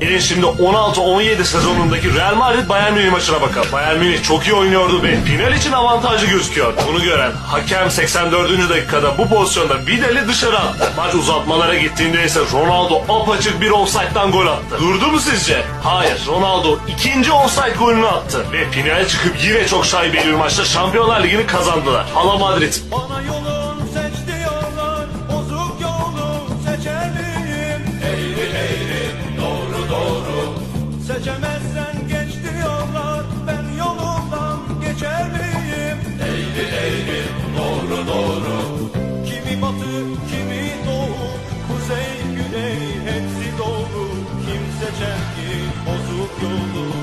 Gelin şimdi 16-17 sezonundaki Real Madrid Bayern Münih maçına bakalım. Bayern Münih çok iyi oynuyordu ve final için avantajlı gözüküyor. Bunu gören hakem 84. dakikada bu pozisyonda Vidal'i dışarı attı. Maç uzatmalara gittiğinde ise Ronaldo apaçık bir offside'dan gol attı. Durdu mu sizce? Hayır. Ronaldo ikinci offside golünü attı. Ve finale çıkıp yine çok şaibeli bir maçta Şampiyonlar Ligi'ni kazandılar. Hala Madrid. Bana yol batı kimi doğu kuzey güney hepsi doğru kim seçer ki bozuk yolu.